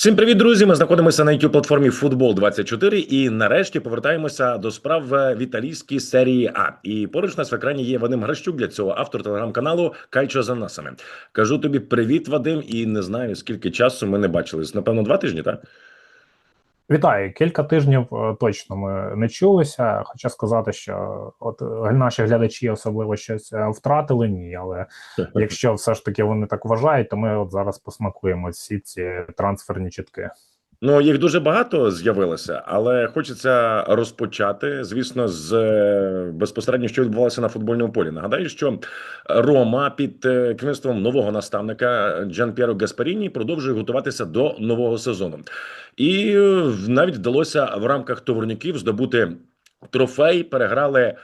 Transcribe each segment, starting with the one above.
Всім привіт, друзі! Ми знаходимося на youtube платформі Футбол 24 і нарешті повертаємося до справ в італійській серії А. І поруч нас в екрані є Вадим Гращук для цього автор телеграм-каналу Кайчо за насами. Кажу тобі привіт, Вадим, і не знаю скільки часу ми не бачились. Напевно, два тижні, так? Вітаю, кілька тижнів е, точно ми не чулися. Хоча сказати, що от е, наші глядачі особливо щось е, втратили, ні. Але якщо все ж таки вони так вважають, то ми от зараз посмакуємо всі ці трансферні чітки. Ну, їх дуже багато з'явилося, але хочеться розпочати, звісно, з е, безпосередньо, що відбувалося на футбольному полі. Нагадаю, що Рома під е, керівництвом нового наставника Джан П'єро Гаспаріні продовжує готуватися до нового сезону, і е, навіть вдалося в рамках товарників здобути трофей. Переграли.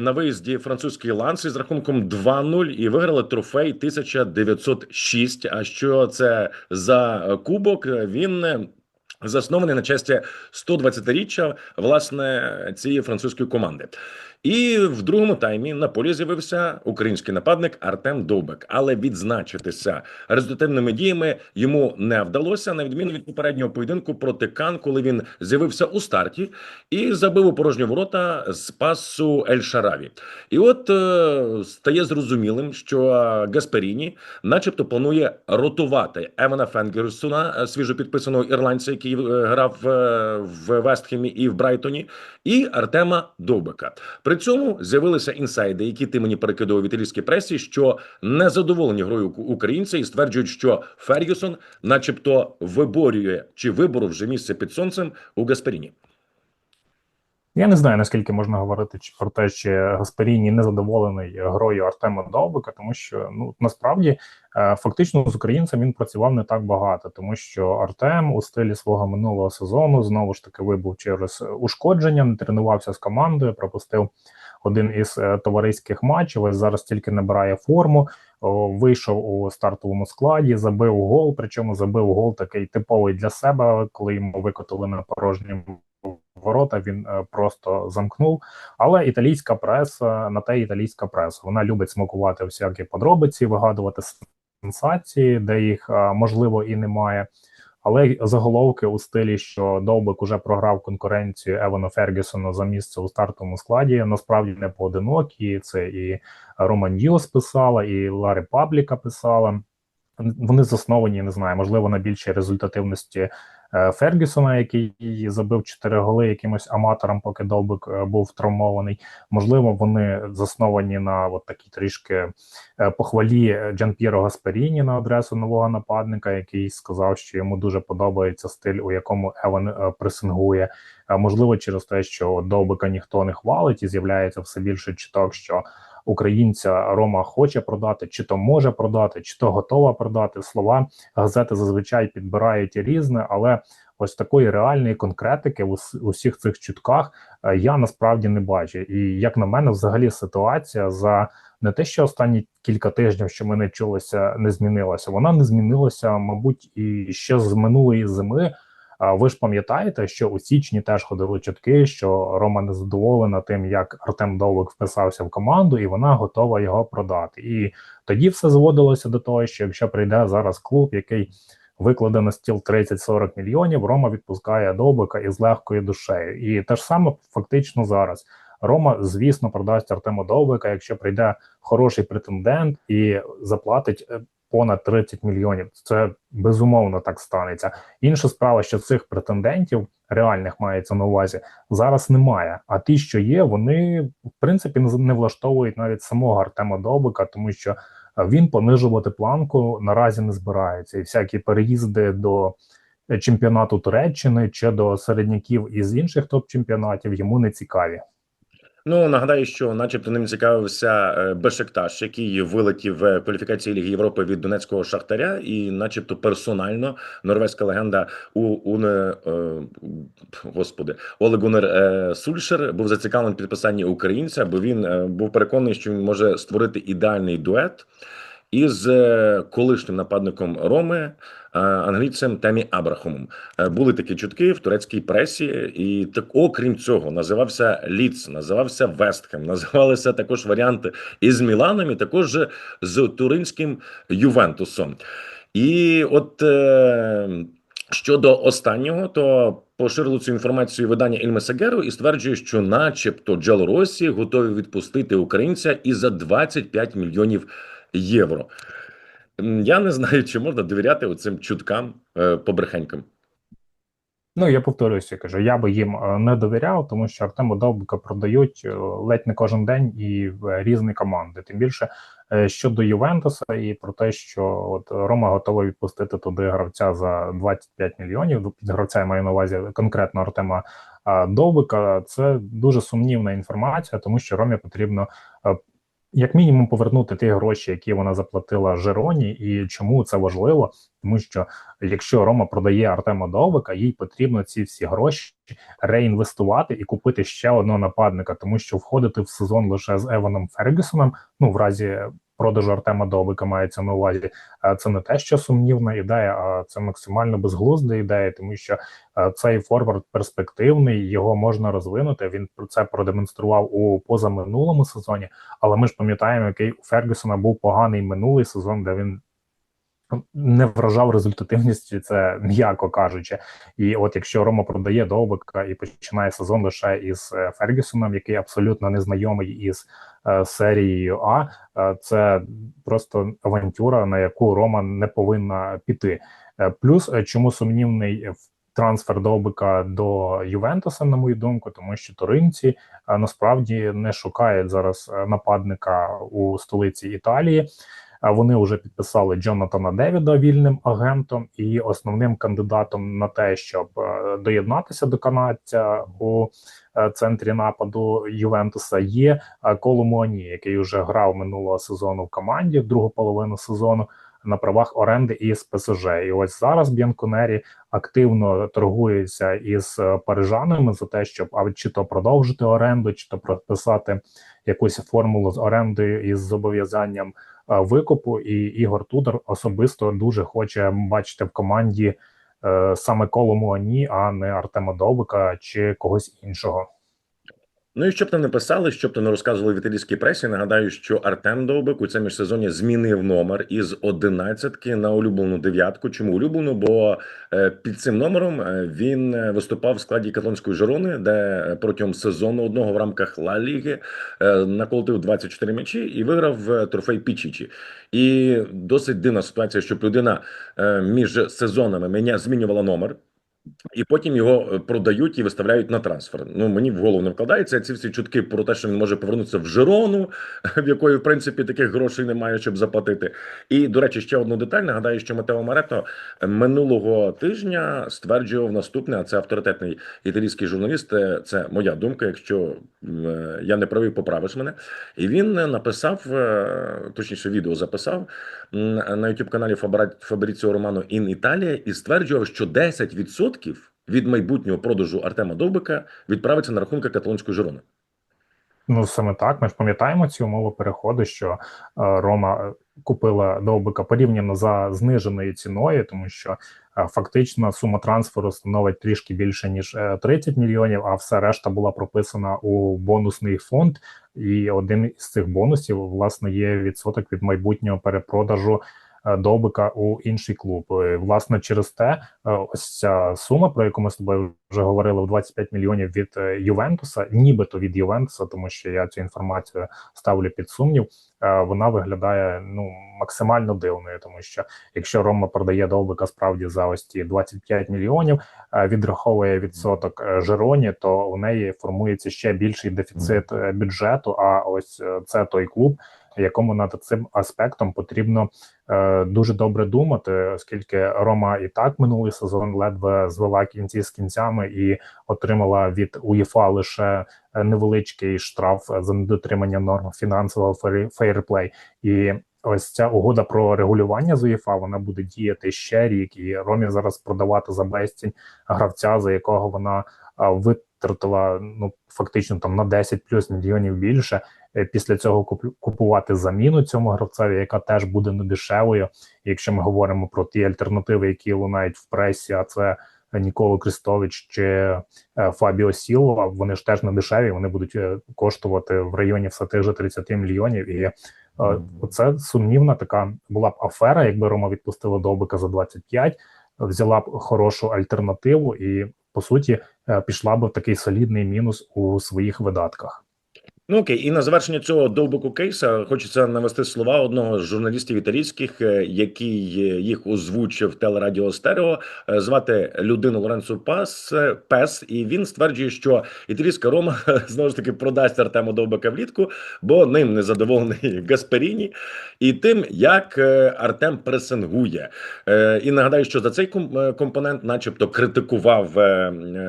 На виїзді французький ланс із рахунком 2-0 і виграли трофей 1906. А що це за кубок? Він заснований на честі 120-річчя власне цієї французької команди. І в другому таймі на полі з'явився український нападник Артем Довбек, але відзначитися результативними діями йому не вдалося на відміну від попереднього поєдинку проти Кан, коли він з'явився у старті і забив у порожні ворота з пасу Ель Шараві. І от е, стає зрозумілим, що Гасперіні, начебто, планує ротувати Евана Фенгерсона, свіжо підписаного ірландця, який е, грав е, в Вестхемі і в Брайтоні, і Артема Довбика. При цьому з'явилися інсайди, які ти мені перекидував в італійській пресі, що не задоволені грою українця і стверджують, що Фергюсон, начебто, виборює чи виборов вже місце під сонцем у Гасперіні. Я не знаю наскільки можна говорити про те, що Гасперіні не задоволений грою Артема Довбика, тому що ну насправді е, фактично з українцем він працював не так багато, тому що Артем у стилі свого минулого сезону знову ж таки вибув через ушкодження, не тренувався з командою, пропустив один із е, товариських матчів. Ось зараз тільки набирає форму. Вийшов у стартовому складі, забив гол. Причому забив гол такий типовий для себе, коли йому викотили на порожньому ворота він е, просто замкнув. Але італійська преса на те італійська преса. Вона любить смакувати всякі подробиці, вигадувати сенсації, де їх е, можливо і немає. Але заголовки у стилі, що Довбик уже програв конкуренцію Евану Фергюсону за місце у стартовому складі. Насправді не поодинокі. Це і Роман Ньюс писала, і Ларі Пабліка писала. Вони засновані, не знаю, можливо, на більшій результативності Фергюсона, який забив 4 голи якимось аматорам, поки Довбик е, був травмований. Можливо, вони засновані на от такій трішки е, похвалі Джан П'єро Гасперіні на адресу нового нападника, який сказав, що йому дуже подобається стиль, у якому Еван пресингує. Можливо, через те, що Довбика ніхто не хвалить, і з'являється все більше чіток, що українця Рома хоче продати, чи то може продати, чи то готова продати. Слова газети зазвичай підбирають різне, але ось такої реальної конкретики в усіх цих чутках е, я насправді не бачу. І як на мене, взагалі ситуація за не те, що останні кілька тижнів, що ми не чулися, не змінилася. Вона не змінилася, мабуть, і ще з минулої зими. Ви ж пам'ятаєте, що у січні теж ходили чутки, що Рома не задоволена тим, як Артем Довик вписався в команду, і вона готова його продати. І тоді все зводилося до того, що якщо прийде зараз клуб, який викладе на стіл 30-40 мільйонів, Рома відпускає Довбика із легкою душею. І те ж саме фактично зараз. Рома, звісно, продасть Артему Довбика, якщо прийде хороший претендент і заплатить е, понад 30 мільйонів. Це безумовно так станеться. Інша справа, що цих претендентів реальних мається на увазі зараз немає. А ті, що є, вони в принципі не влаштовують навіть самого Артема Довбика, тому що він понижувати планку наразі не збирається, і всякі переїзди до чемпіонату Туреччини чи до середняків із інших топ-чемпіонатів йому не цікаві. Ну нагадаю, що, начебто, ним цікавився е, Бешекташ, який вилетів в кваліфікації Ліги Європи від Донецького шахтаря, і, начебто, персонально норвезька легенда у Уне е, господи Олегунер е, Сульшер був зацікавлений підписанні українця, бо він е, був переконаний, що він може створити ідеальний дует із е, колишнім нападником Роми е, англійцем Темі Абрахомом. Е, були такі чутки в турецькій пресі, і так, окрім цього, називався Ліц, називався Вестхем, називалися також варіанти із Міланом, і також з туринським Ювентусом. І от Щодо останнього, то поширило цю інформацію видання Іль Месегеро і стверджує, що, начебто, Джалоросі готові відпустити українця і за 25 мільйонів євро. Я не знаю, чи можна довіряти оцим чуткам е, побрехенькам. Ну я повторююся, кажу, я би їм е, не довіряв, тому що Артема Довбика продають е, ледь не кожен день і в різні команди. Тим більше щодо Ювентуса, і про те, що от Рома готовий відпустити туди гравця за 25 мільйонів. Гравця я маю на увазі конкретно Артема Довбика. Це дуже сумнівна інформація, тому що Ромі потрібно. Як мінімум повернути ті гроші, які вона заплатила Жероні, і чому це важливо? Тому що якщо Рома продає Артема Довбика, їй потрібно ці всі гроші реінвестувати і купити ще одного нападника, тому що входити в сезон лише з Еваном Фергюсоном, ну в разі продажу Артема Довбика мається на увазі. е, Це не те, що сумнівна ідея, а це максимально безглузда ідея, тому що е, цей форвард перспективний, його можна розвинути. Він про це продемонстрував у позаминулому сезоні. Але ми ж пам'ятаємо, який у Фергюсона був поганий минулий сезон, де він не вражав результативністю, це м'яко кажучи. І от якщо Рома продає Довбика і починає сезон лише із е, Фергюсоном, який абсолютно незнайомий із е, серією А, е, це просто авантюра, на яку Рома не повинна піти. Е, плюс е, чому сумнівний трансфер Довбика до Ювентуса, на мою думку, тому що туринці е, насправді не шукають зараз нападника у столиці Італії. Вони вже підписали Джонатана Девіда вільним агентом і основним кандидатом на те, щоб е, доєднатися до канадця у е, центрі нападу Ювентуса, є е, Коломоні, який вже грав минулого сезону в команді другу половину сезону на правах оренди із ПСЖ. І ось зараз Б'янконері активно торгується із парижанами за те, щоб а чи то продовжити оренду, чи то прописати якусь формулу з орендою із зобов'язанням е, викупу. І Ігор Тудор особисто дуже хоче бачити в команді е, саме Коло Муані, а не Артема Довбика чи когось іншого. Ну і щоб там не писали, щоб то не розказували в італійській пресі. Нагадаю, що Артем Довбик у цьому міжсезоні змінив номер із одинадцятки на улюблену дев'ятку. Чому улюблену? Бо е, під цим номером е, він е, виступав в складі каталонської Жирони, де протягом сезону одного в рамках Ла Ліги наколотив 24 м'ячі і виграв трофей Пічічі. І досить дивна ситуація, щоб людина між сезонами мене змінювала номер. І потім його е, продають і виставляють на трансфер. Ну мені в голову не вкладається ці всі чутки про те, що він може повернутися в Жирону, в якої в принципі таких грошей немає, щоб заплатити. І до речі, ще одну деталь. Нагадаю, що Матео Марето минулого тижня стверджував наступне. А це авторитетний італійський журналіст. е, Це моя думка. Якщо е, я не правий, поправиш мене. І він е, написав, е, точніше, відео записав на youtube каналі Фабріціо Романо Ін Італія і стверджував, що 10% від майбутнього продажу Артема Довбика відправиться на рахунки каталонської Жирони. Ну саме так. Ми ж пам'ятаємо ці умови переходу, що е, Рома е, купила Довбика порівняно за зниженою ціною, тому що е, фактично сума трансферу становить трішки більше ніж е, 30 мільйонів, а все решта була прописана у бонусний фонд. І один із цих бонусів власне є відсоток від майбутнього перепродажу Довбика у інший клуб. Е, Власне, через те, е, ось ця сума, про яку ми з тобою вже говорили, в 25 мільйонів від е, Ювентуса, нібито від Ювентуса, тому що я цю інформацію ставлю під сумнів. е, Вона виглядає ну максимально дивною, тому що якщо Рома продає Довбика справді за ось ці 25 мільйонів, е, відраховує відсоток е, Жероні, то у неї формується ще більший дефіцит е, бюджету. А ось е, це той клуб, якому над цим аспектом потрібно е, дуже добре думати, оскільки Рома і так минулий сезон ледве звела кінці з кінцями і отримала від УЄФА лише е, невеличкий штраф за недотримання норм фінансового фейрплей. І ось ця угода про регулювання з УЄФА вона буде діяти ще рік. І Ромі зараз продавати за безцінь гравця, за якого вона витратила ну фактично там на 10 плюс мільйонів більше. Е, Після цього купувати заміну цьому гравцеві, яка теж буде недешевою. Якщо ми говоримо про ті альтернативи, які лунають в пресі, а це Ніколо Крістович чи е, Фабіо Сілва, вони ж теж не дешеві. Вони будуть е, коштувати в районі все тих же 30 мільйонів. І це сумнівна така була б афера, якби Рома відпустила Довбика за 25. взяла б хорошу альтернативу і по суті пішла б в такий солідний мінус у своїх видатках. Ну окей, і на завершення цього довбику кейса хочеться навести слова одного з журналістів італійських, е, який е, їх озвучив телерадіо Стерео. Е, Звати людину Лоренцо Пас Пес, і він стверджує, що італійська Рома знову ж таки продасть Артему Довбика влітку, бо ним не задоволений Гасперіні і тим, як Артем пресингує. І нагадаю, що за цей компонент, начебто, критикував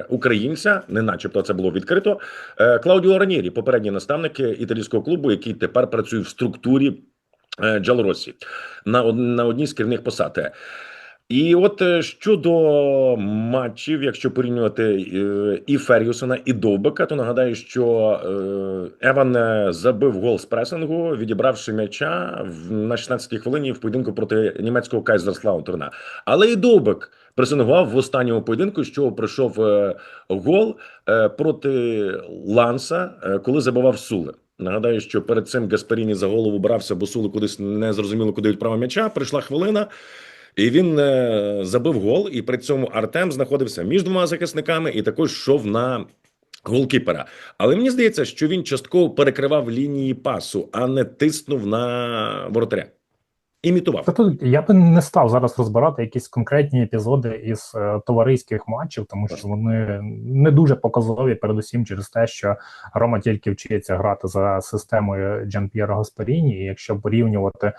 українця, не начебто це було відкрито. Клаудіо Ранєрі, попередній наставник італійського клубу, який тепер працює в структурі е, Джалоросі на, на одній з керівних посад. І от е, щодо матчів, якщо порівнювати е, і Фергюсона, і Довбека, то нагадаю, що е, Еван забив гол з пресингу, відібравши м'яча на 16-й хвилині в поєдинку проти німецького Кайзерслаутерна. Але і Довбек пресингував в останньому поєдинку, що пройшов гол проти Ланса, коли забивав Суле. Нагадаю, що перед цим Гаспаріні за голову брався, бо Суле кудись не зрозуміло, куди відправив м'яча. Прийшла хвилина, і він е, забив гол. І при цьому Артем знаходився між двома захисниками і також йшов на. Голкіпера, але мені здається, що він частково перекривав лінії пасу, а не тиснув на воротаря. Імітував. Та тут я би не став зараз розбирати якісь конкретні епізоди із е, товариських матчів, тому що вони не дуже показові, передусім через те, що Рома тільки вчиться грати за системою Джан П'єра Гасперіні, і якщо порівнювати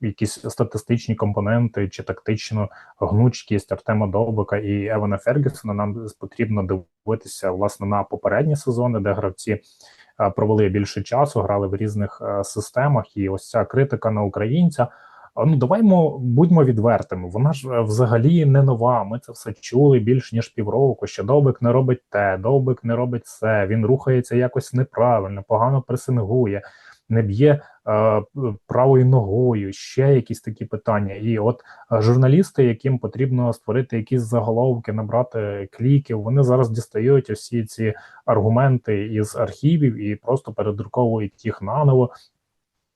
якісь статистичні компоненти чи тактичну гнучкість Артема Довбика і Евана Фергюсона, нам потрібно дивитися власне на попередні сезони, де гравці. е, Провели більше часу, грали в різних е, системах, і ось ця критика на українця. Ну, даваймо будьмо відвертими. Вона ж е, взагалі не нова. Ми це все чули більш ніж півроку. Що Довбик не робить те, Довбик не робить це. Він рухається якось неправильно, погано пресингує, не б'є е, правою ногою. Ще якісь такі питання. І от е, журналісти, яким потрібно створити якісь заголовки, набрати кліків, вони зараз дістають усі ці аргументи із архівів і просто передруковують їх наново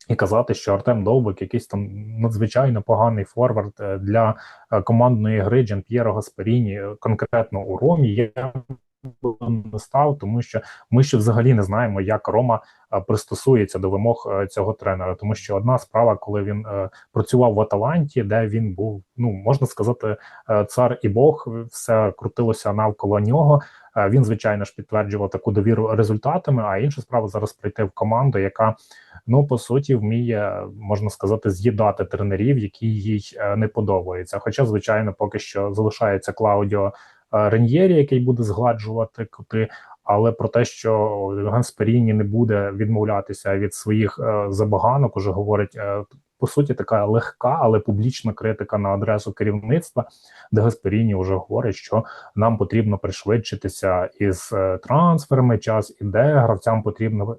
і казати, що Артем Довбик якийсь там надзвичайно поганий форвард е, для е, командної гри Джан П'єро Гасперіні, конкретно у Ромі. Я не став, тому що ми ще взагалі не знаємо, як Рома е, пристосується до вимог е, цього тренера. Тому що одна справа, коли він е, працював в Аталанті, де він був, ну можна сказати, цар і Бог, все крутилося навколо нього. Він, звичайно ж, підтверджував таку довіру результатами. А інша справа зараз прийти в команду, яка ну по суті вміє можна сказати з'їдати тренерів, які їй не подобаються. Хоча, звичайно, поки що залишається Клаудіо Реньєрі, який буде згладжувати кути. Але про те, що Гансперіні не буде відмовлятися від своїх е, забаганок, уже говорить е, по суті така легка, але публічна критика на адресу керівництва, де Гасперіні вже говорить, що нам потрібно пришвидшитися із е, трансферами. Час іде гравцям потрібно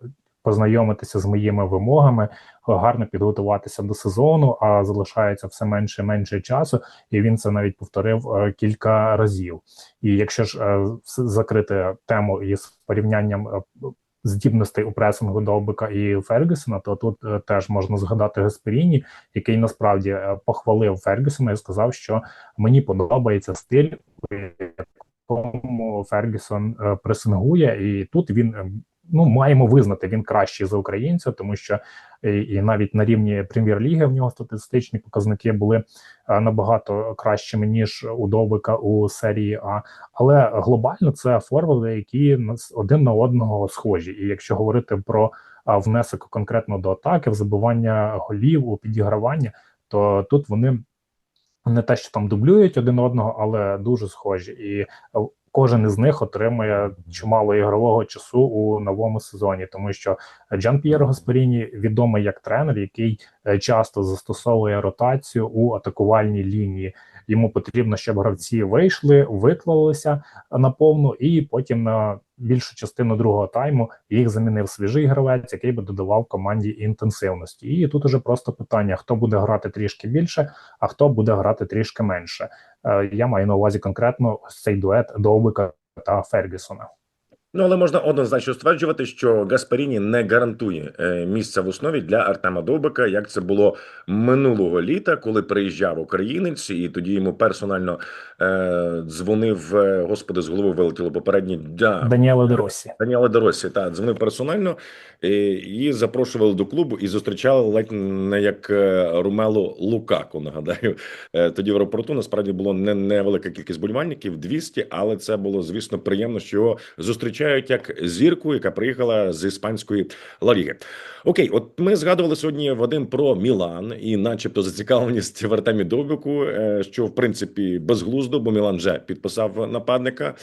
познайомитися з моїми вимогами, гарно підготуватися до сезону, а залишається все менше і менше часу, і він це навіть повторив е, кілька разів. І якщо ж е, закрити тему із порівнянням е, здібностей у пресингу Довбика і Фергюсона, то тут е, теж можна згадати Гасперіні, який насправді е, похвалив Фергюсона і сказав, що мені подобається стиль, у якому Фергюсон е, пресингує, і тут він е, ну маємо визнати, він кращий за українця, тому що і, і навіть на рівні прем'єр-ліги в нього статистичні показники були е, набагато кращими ніж у Довбика у серії А. Але глобально це форварди, які один на одного схожі. І якщо говорити про внесок конкретно до атаки, в забивання голів, у підігравання, то тут вони не те, що там дублюють один одного, але дуже схожі. І кожен із них отримує чимало ігрового часу у новому сезоні, тому що Джан П'єро Гасперіні відомий як тренер, який е, часто застосовує ротацію у атакувальній лінії. Йому потрібно, щоб гравці вийшли, виклалися наповну, і потім на більшу частину другого тайму їх замінив свіжий гравець, який би додавав команді інтенсивності. І тут уже просто питання: хто буде грати трішки більше, а хто буде грати трішки менше. Е, Я маю на увазі конкретно цей дует Довбика та Фергюсона. Ну, але можна однозначно стверджувати, що Гаспаріні не гарантує е, місця в основі для Артема Довбика, як це було минулого літа, коли приїжджав українець, і тоді йому персонально е, дзвонив, е, господи, з голови вилетіло попереднє да, Даніело Деросі. Даніела Доросі та дзвонив персонально і, і запрошували до клубу і зустрічали ледь не як е, Румело Лукаку. Нагадаю, Е, тоді в аеропорту насправді було не невелика кількість болівальників 200, але це було звісно приємно, що його зустрічають як зірку, яка приїхала з іспанської Ла Ліги. Окей, от ми згадували сьогодні Вадим про Мілан і, начебто, зацікавленість в Артемі Довбику, е, що в принципі безглуздо, бо Мілан вже підписав нападника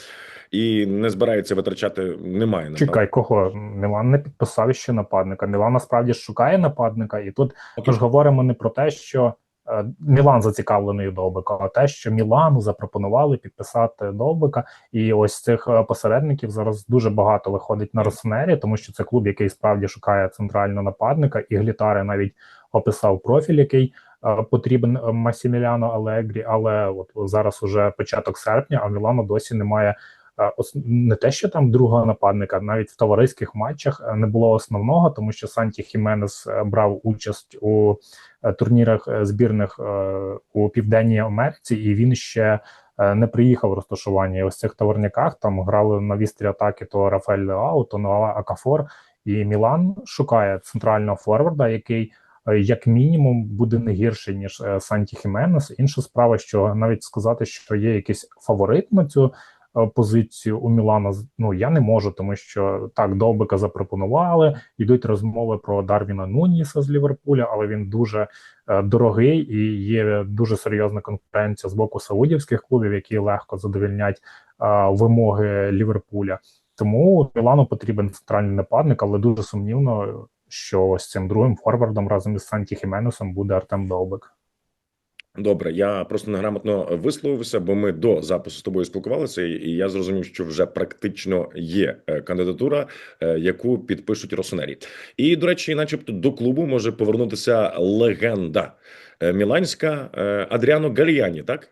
і не збирається витрачати. Немає напевно. Чекай, кого Мілан не підписав ще нападника. Мілан насправді шукає нападника, і тут ми ж говоримо не про те, що Мілан зацікавлений Довбика, те, що Мілану запропонували підписати Довбика, і ось цих е, посередників зараз дуже багато виходить на Роснері, тому що це клуб, який справді шукає центрального нападника, і Глітари навіть описав профіль, який е, потрібен е, Масіміляно Алегрі, але от зараз уже початок серпня, а Мілану досі немає. Не те, що там другого нападника, навіть в товариських матчах е, не було основного, тому що Санті Хіменес е, брав участь у е, турнірах збірних у Південній Америці, і він ще не приїхав в розташування. Ось цих товарняках там грали на вістрі атаки то Рафаель Леау, то Ноа Акафор. І Мілан шукає центрального форварда, який як мінімум буде не гірший ніж Санті Хіменес. Інша справа, що навіть сказати, що є якийсь фаворит на цю позицію у Мілана, з- ну я не можу, тому що так Довбика запропонували. Йдуть розмови про Дарвіна Нуніса з Ліверпуля, але він дуже е, дорогий і є дуже серйозна конкуренція з боку саудівських клубів, які легко задовільнять е, вимоги Ліверпуля. Тому Мілану потрібен центральний нападник, але дуже сумнівно, що ось цим другим форвардом разом із Санті Хіменесом буде Артем Довбик. Добре, я просто неграмотно висловився, бо ми до запису з тобою спілкувалися, і я зрозумів, що вже практично є е, кандидатура, е, яку підпишуть Росонері. І до речі, начебто до клубу може повернутися легенда е, міланська Адріано Галіані, так?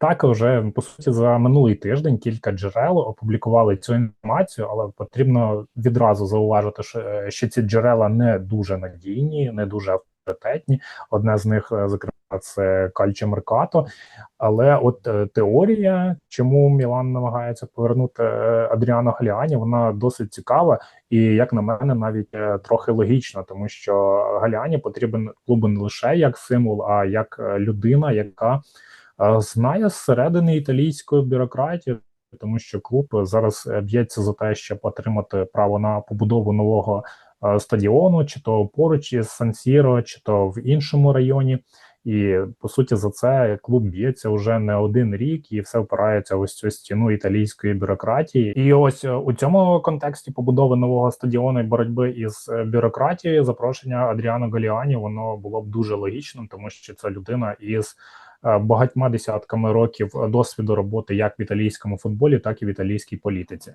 Так, вже по суті за минулий тиждень кілька джерел опублікували цю інформацію, але потрібно відразу зауважити, що ці джерела не дуже надійні, не дуже авторитетні. Одне з них, е, зокрема, це Кальче Меркато. Але от е, теорія, чому Мілан намагається повернути е, Адріано Галіані, вона досить цікава і, як на мене, навіть трохи логічна, тому що Галіані потрібен клубу не лише як символ, а як людина, яка знає зсередини італійської бюрократії, тому що клуб зараз б'ється за те, щоб отримати право на побудову нового стадіону, чи то поруч із Сан-Сіро, чи то в іншому районі. І по суті за це клуб б'ється вже не один рік, і все впирається в ось цю стіну італійської бюрократії. І ось е, у цьому контексті побудови нового стадіону і боротьби із е, бюрократією запрошення Адріано Галіані воно було б дуже логічним, тому що це людина із е, багатьма десятками років досвіду роботи як в італійському футболі, так і в італійській політиці.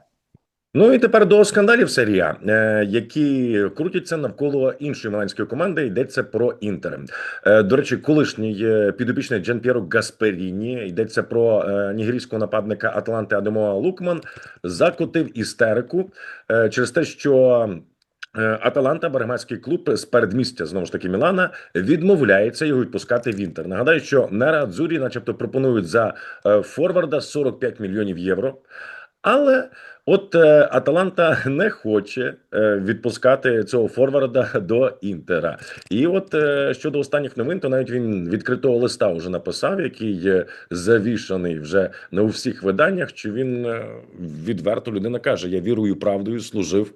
Ну і тепер до скандалів серія, е, які крутяться навколо іншої міланської команди. Йдеться про інтер. Е, До речі, колишній е, підопічний Джан П'єро Гасперіні йдеться про нігерійського нападника Атланти Адемоа Лукман. Закотив істерику через те, що. Аталанта, берегманський клуб з передмістя знову ж таки Мілана, відмовляється його відпускати в інтер. Нагадаю, що Нера Адзурі, начебто, пропонують за форварда 45 мільйонів євро. Але от е, Аталанта не хоче е, відпускати цього форварда до Інтера. І от е, щодо останніх новин, то навіть він відкритого листа вже написав, який е, завішаний вже не у всіх виданнях. Що він відверто людина каже: Я вірою правдою служив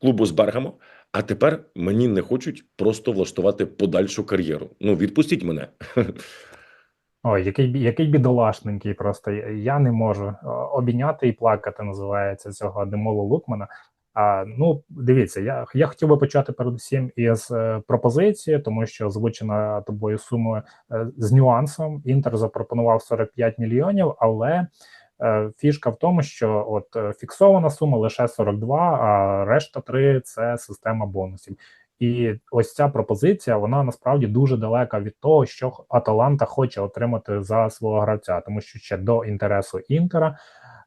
клубу з Бергамо. А тепер мені не хочуть просто влаштувати подальшу кар'єру. Ну відпустіть мене. Ой, який який бідолашненький, просто я- не можу обійняти і плакати. Називається цього Адемолу Лукмана. А ну дивіться, я я хотів би почати передусім із е, пропозиції, тому що озвучена тобою сума е, з нюансом. Інтер запропонував 45 мільйонів, але е, фішка в тому, що от е, фіксована сума лише 42, а решта 3 – це система бонусів. І ось ця пропозиція, вона насправді дуже далека від того, що Аталанта хоче отримати за свого гравця, тому що ще до інтересу Інтера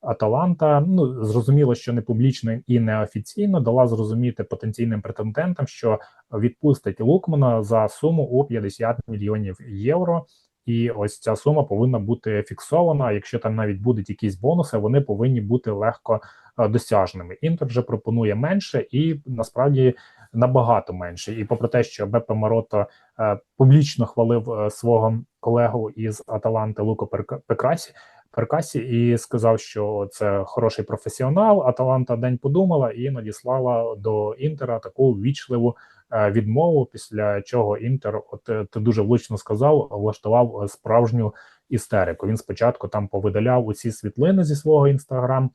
Аталанта, ну зрозуміло, що не публічно і не офіційно дала зрозуміти потенційним претендентам, що відпустить Лукмана за суму у 50 мільйонів євро. І ось ця сума повинна бути фіксована. Якщо там навіть будуть якісь бонуси, вони повинні бути легко е, досяжними. Інтер вже пропонує менше і насправді набагато менше. І попри те, що Бепе Марото е, публічно хвалив е, свого колегу із Аталанти Луко Пекрасі. Перкасі і сказав, що це хороший професіонал. Аталанта день подумала і надіслала до Інтера таку ввічливу е, відмову. Після чого Інтер, от ти дуже влучно сказав, влаштував справжню істерику. Він спочатку там повидаляв усі світлини зі свого інстаграм.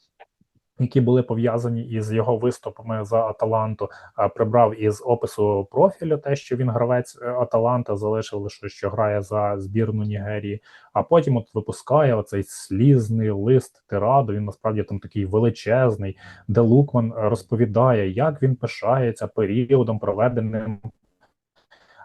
Які були пов'язані із його виступами за Аталанту, прибрав із опису профілю те, що він гравець е, Аталанта, залишив лише що грає за збірну Нігерії. А потім от випускає оцей слізний лист тираду. Він насправді там такий величезний, де Лукман е, розповідає, як він пишається періодом, проведеним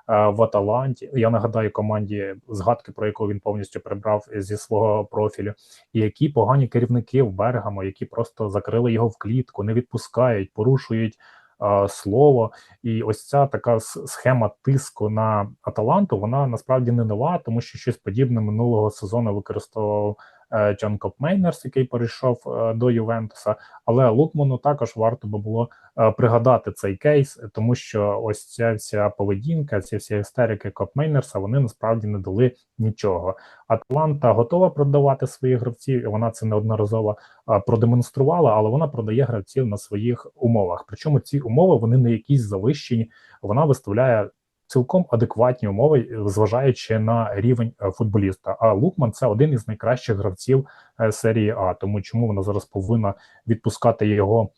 в Аталанті. Я нагадаю команді згадки, про яку він повністю прибрав зі свого профілю, і які погані керівники в Бергамо, які просто закрили його в клітку, не відпускають, порушують. е, Слово, і ось ця така схема тиску на Аталанту, вона насправді не нова, тому що щось подібне минулого сезону використовував Джон Копмейнерс, який перейшов е, до Ювентуса. Але Лукману також варто би було е, пригадати цей кейс, тому що ось ця вся поведінка, ці всі істерики Копмейнерса, вони насправді не дали нічого. Атланта готова продавати своїх гравців, і вона це неодноразово е, продемонструвала, але вона продає гравців на своїх умовах. Причому ці умови вони не якісь завищені. Вона виставляє цілком адекватні умови, зважаючи на рівень е, футболіста. А Лукман це один із найкращих гравців е, серії А. Тому чому вона зараз повинна відпускати його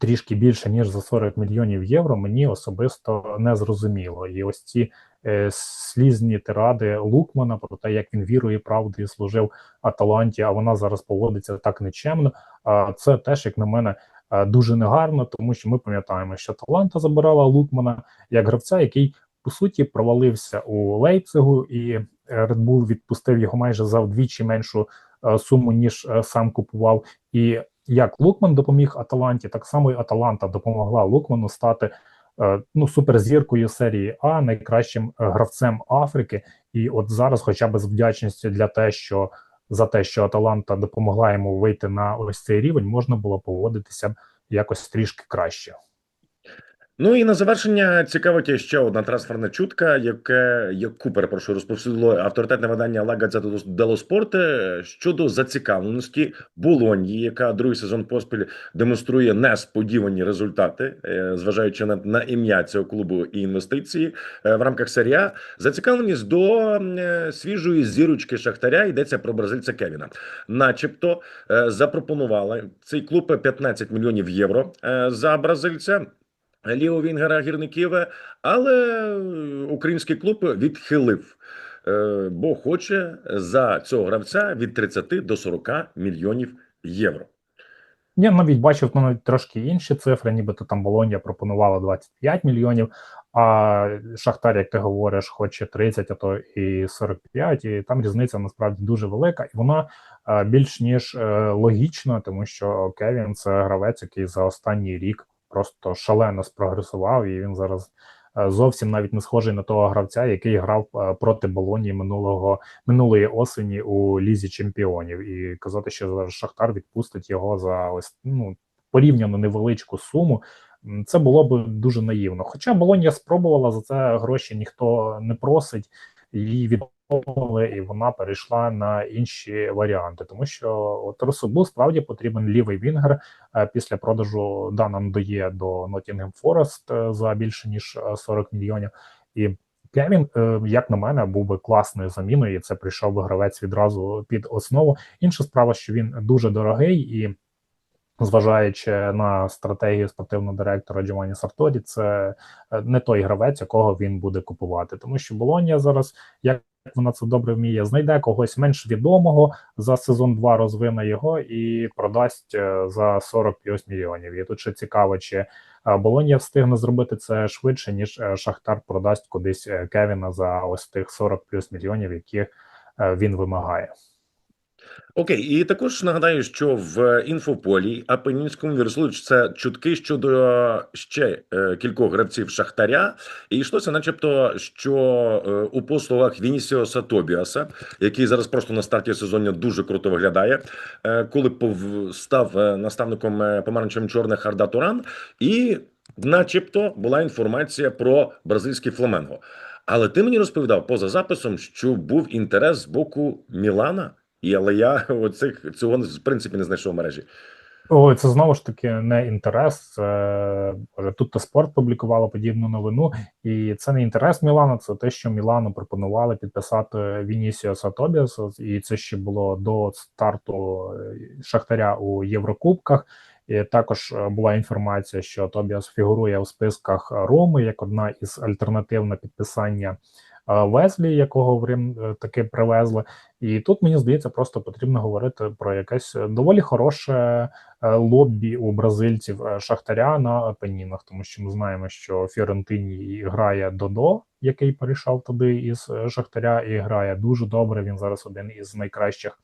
трішки більше ніж за 40 мільйонів євро, мені особисто не зрозуміло. І ось ці е, слізні тиради Лукмана про те, як він вірою правдою служив Аталанті, а вона зараз поводиться так нечемно. А це теж, як на мене, е, дуже негарно, тому що ми пам'ятаємо, що Аталанта забирала Лукмана як гравця, який по суті провалився у Лейпцигу, і е, Red Bull відпустив його майже за вдвічі меншу е, суму, ніж е, сам купував. І як Лукман допоміг Аталанті, так само і Аталанта допомогла Лукману стати е, ну суперзіркою серії А, найкращим е, гравцем Африки. І от зараз, хоча б з вдячністю для те, що за те, що Аталанта допомогла йому вийти на ось цей рівень, можна було поводитися якось трішки краще. Ну і на завершення цікавить ще одна трансферна чутка, яке яку перепрошую розповсюдило авторитетне видання La Gazzetta dello е, щодо зацікавленості Болоньї, яка другий сезон поспіль демонструє несподівані результати, е, зважаючи на, на ім'я цього клубу і інвестиції е, в рамках серія. Зацікавленість до е, свіжої зірочки Шахтаря йдеться про бразильця Кевіна, начебто запропонували цей клуб 15 мільйонів євро за бразильця. Ліо Вінгера гірників, але український клуб відхилив, е, бо хоче за цього гравця від 30 до 40 мільйонів євро. Я навіть бачив ну, навіть трошки інші цифри, нібито там Болонія пропонувала 25 мільйонів, а Шахтар, як ти говориш, хоче 30, а то і 45, і там різниця насправді дуже велика, і вона е, більш ніж е, логічна, тому що Кевін це гравець, який за останній рік просто шалено спрогресував, і він зараз е, зовсім навіть не схожий на того гравця, який грав е, проти Болонії минулого минулої осені у лізі чемпіонів, і казати, що зараз Шахтар відпустить його за ось ну порівняно невеличку суму. Це було б дуже наївно. Хоча Болонія спробувала за це гроші, ніхто не просить, її відмовили, і вона перейшла на інші варіанти, тому що от Рособу справді потрібен лівий вінгер е, після продажу Дана Ндоє до Nottingham Forest е, за більше ніж е, 40 мільйонів. І Кевін, е, як на мене, був би класною заміною. і Це прийшов би гравець відразу під основу. Інша справа, що він дуже дорогий і. Зважаючи на стратегію спортивного директора Джованні Сарторі, це е, не той гравець, якого він буде купувати, тому що Болонія зараз, як вона це добре вміє, знайде когось менш відомого за сезон 2 розвине його і продасть е, за 40 плюс мільйонів. І тут ще цікаво, чи е, Болонія встигне зробити це швидше, ніж Шахтар продасть кудись Кевіна за ось тих 40 плюс мільйонів, які е, він вимагає. Окей, і також нагадаю, що в інфополі Апенінському це чутки щодо ще е, кількох гравців Шахтаря. І йшлося, начебто, що е, у послугах Вінісіоса Тобіаса, який зараз просто на старті сезону дуже круто виглядає, е, коли став е, наставником е, помаранчевим чорних Арда Туран, і, начебто, була інформація про бразильський фламенго. Але ти мені розповідав поза записом, що був інтерес з боку Мілана. І але я оцих цього в принципі не знайшов в мережі. Ой, це знову ж таки не інтерес. Це тут та спорт публікувала подібну новину, і це не інтерес Мілана. Це те, що Мілану пропонували підписати Вінісіоса Тобіаса, і це ще було до старту е, Шахтаря у Єврокубках. І також е, була інформація, що Тобіас фігурує у списках Роми як одна із альтернатив на підписання Везлі, якого в Рим е, таки привезли. І тут мені здається, просто потрібно говорити про якесь е, доволі хороше е, лоббі у бразильців Шахтаря на Апенінах, тому що ми знаємо, що Фіорентині грає Додо, який перейшов туди із Шахтаря, і грає дуже добре. Він зараз один із найкращих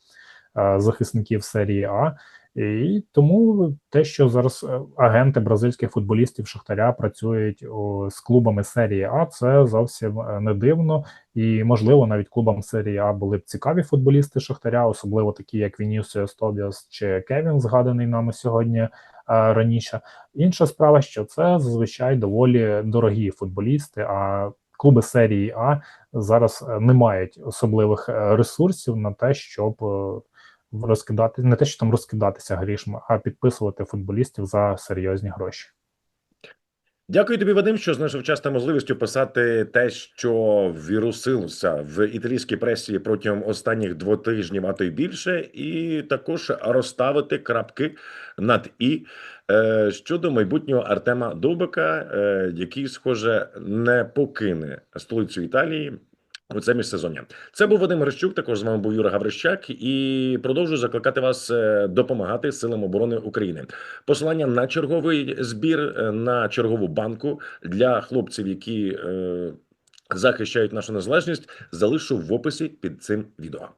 захисників серії А. І тому те, що зараз е, агенти бразильських футболістів Шахтаря працюють з клубами серії А, це зовсім е, не дивно. І можливо, навіть клубам серії А були б цікаві футболісти Шахтаря, особливо такі, як Вінісіус Тобіас чи Кевін, згаданий нами сьогодні е, раніше. Інша справа, що це зазвичай доволі дорогі футболісти. А клуби серії А зараз не мають особливих ресурсів на те, щоб розкидати не те, що там розкидатися грішми, а підписувати футболістів за серйозні гроші. Дякую тобі, Вадим, що знайшов час та можливість описати те, що вірусилося в італійській пресі протягом останніх двох тижнів, а то й більше, і також розставити крапки над і е, щодо майбутнього Артема Довбика, е, який, схоже, не покине столицю Італії. У це міжсезоння. Це був Вадим Грищук. Також з вами був Юра Гаврищак. І продовжую закликати вас е, допомагати силам оборони України. Посилання на черговий збір е, на чергову банку для хлопців, які е, захищають нашу незалежність, залишу в описі під цим відео.